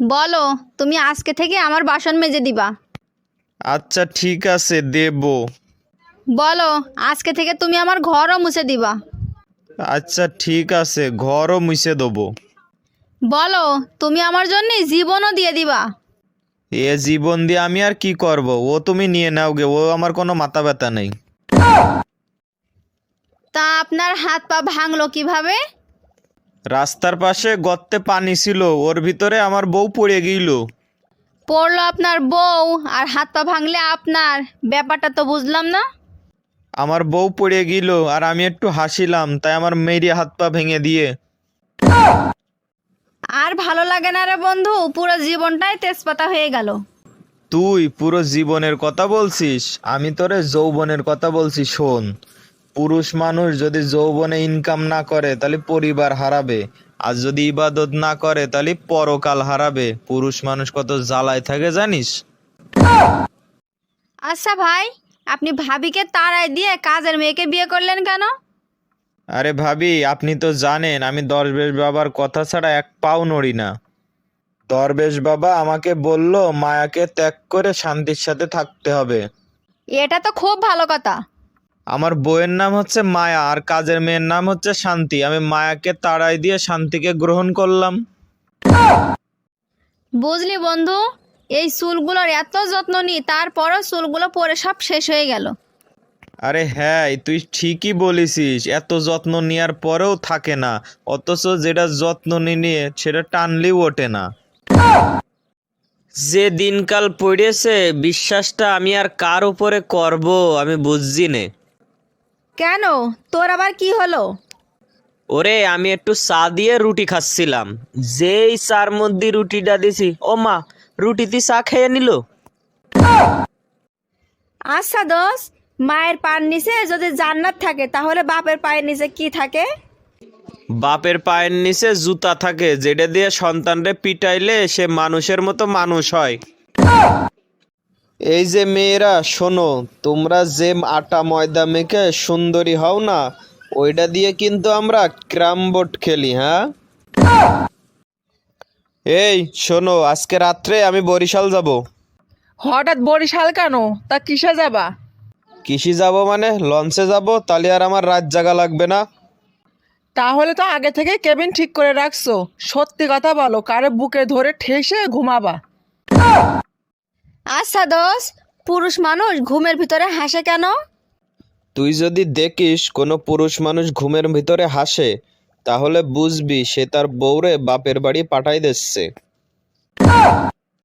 বলো তুমি আজকে থেকে আমার বাসন মেজে দিবা। আচ্ছা ঠিক আছে দেব। বলো আজকে থেকে তুমি আমার ঘরও মুছে দিবা। আচ্ছা ঠিক আছে ঘরও মুছে দেবো। বলো তুমি আমার জন্য জীবনও দিয়ে দিবা। এ জীবন দিয়ে আমি আর কি করব? ও তুমি নিয়ে নাও গে ও আমার কোনো মাথা ব্যথা নেই। তা আপনার হাত পা ভাঙলো কীভাবে? রাস্তার পাশে গর্তে পানি ছিল ওর ভিতরে আমার বউ পড়ে গিয়েছিল পড়ল আপনার বউ আর হাত পা ভাঙলে আপনার ব্যাপারটা তো বুঝলাম না। আমার বউ পড়ে গেল আর আমি একটু হাসিলাম তাই আমার মেয়ের হাত পা ভেঙে দিয়ে। আর ভালো লাগে না রে বন্ধু পুরো জীবনটাই তেজপাতা হয়ে গেল। তুই পুরো জীবনের কথা বলছিস আমি তোরে যৌবনের কথা বলছি শোন। পুরুষ মানুষ যদি যৌবনে ইনকাম না করে তাহলে পরিবার হারাবে। আর যদি ইবাদত না করে তাহলে পরকাল হারাবে। পুরুষ মানুষ কত জ্বালায় থাকে জানিস? আচ্ছা ভাই আপনি ভাবিকে তাড়ায় দিয়ে কাজের মেয়েকে বিয়ে করলেন কেন? আরে ভাবি আপনি তো জানেন আমি দরবেশ বাবার কথা ছাড়া এক পাও নড়ি না। দরবেশ বাবা আমাকে বলল মায়াকে ত্যাগ করে শান্তির সাথে থাকতে হবে। এটা তো খুব ভালো কথা। আমার বইয়ের নাম হচ্ছে মায়া আর কাজের মেয়ের নাম হচ্ছে শান্তি। আমি মায়াকে তাড়াই দিয়ে শান্তিকে গ্রহণ করলাম। বুঝলি বন্ধু এই চুলগুলোর এত যত্ন নি তারপরও চুলগুলো পরে সব শেষ হয়ে গেল। আরে হ্যাঁ তুই ঠিকই বলেছিস এত যত্ন নেওয়ার পরেও থাকে না। অথচ যেটা যত্ন নিয়ে সেটা টানলেও ওঠে না। যে দিনকাল পড়েছে বিশ্বাসটা আমি আর কার উপরে করব আমি বুঝছি নে। কেন? তোর আবার কি হলো? ওরে আমি একটু চা দিয়ে রুটি খাচ্ছিলাম। যেই চার মধ্যে রুটিটা দিছি ও মা রুটিতে চা খেয়ে নিল? আচ্ছা দোষ মায়ের পায়ের নিচে যদি জান্নাত থাকে তাহলে বাপের পায়ের নিচে কি থাকে? বাপের পায়ের নিচে জুতা থাকে যেটা দিয়ে সন্তানরে পিটাইলে সে মানুষের মতো মানুষ হয়। এই যে মেয়েরা শোনো তোমরা যে আটা ময়দা মেখে সুন্দরী হও না ওইটা দিয়ে কিন্তু আমরা ক্রাম বোর্ড খেলি হ্যাঁ? এই শোনো আজকে রাত্রে আমি বরিশাল যাব। হঠাৎ বরিশাল কেন? তা কিসে যাবা? কিসি যাব মানে লঞ্চে যাব তাহলে আর আমার রাত জাগা লাগবে না। তাহলে তো আগে থেকে কেবিন ঠিক করে রাখছো। সত্যি কথা বলো কারে বুকে ধরে ঠেসে ঘুমাবা? আচ্ছা দোষ পুরুষ মানুষ ঘুমের ভিতরে হাসে কেন? তুই যদি দেখিস কোনো পুরুষ মানুষ ঘুমের ভিতরে হাসে, তাহলে বুঝবি সে তার বউরে বাপের বাড়ি পাঠাই দিচ্ছে।